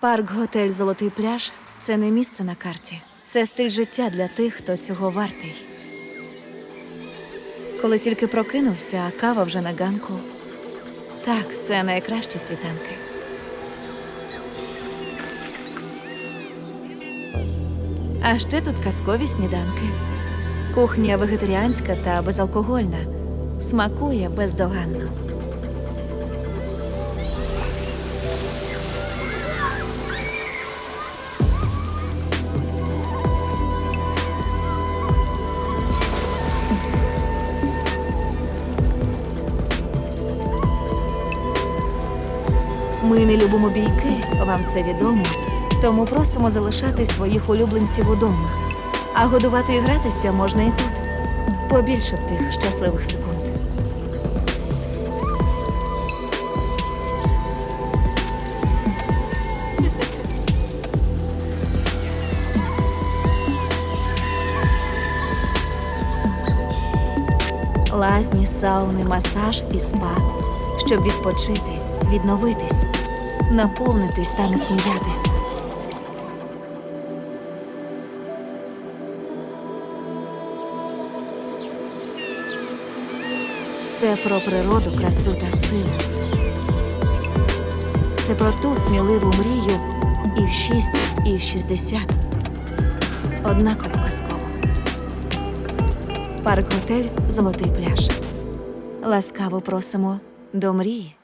Парк готель Золотий пляж це не місце на карті. Це стиль життя для тих, хто цього вартий. Коли тільки прокинувся, а кава вже на ганку. Так, це найкращі світанки. А ще тут казкові сніданки. Кухня вегетаріанська та безалкогольна. Смакує бездоганно. Ми не любимо бійки, вам це відомо. Тому просимо залишати своїх улюбленців удома. А годувати і гратися можна і тут. Побільше тих щасливих секунд. Лазні, сауни, масаж і спа, щоб відпочити, відновитись, наповнитись та не сміятись. Це про природу, красу та силу. Це про ту сміливу мрію і в шість, і в шістдесят. Однаково казково. Парк готель Золотий пляж. Ласкаво просимо до мрії.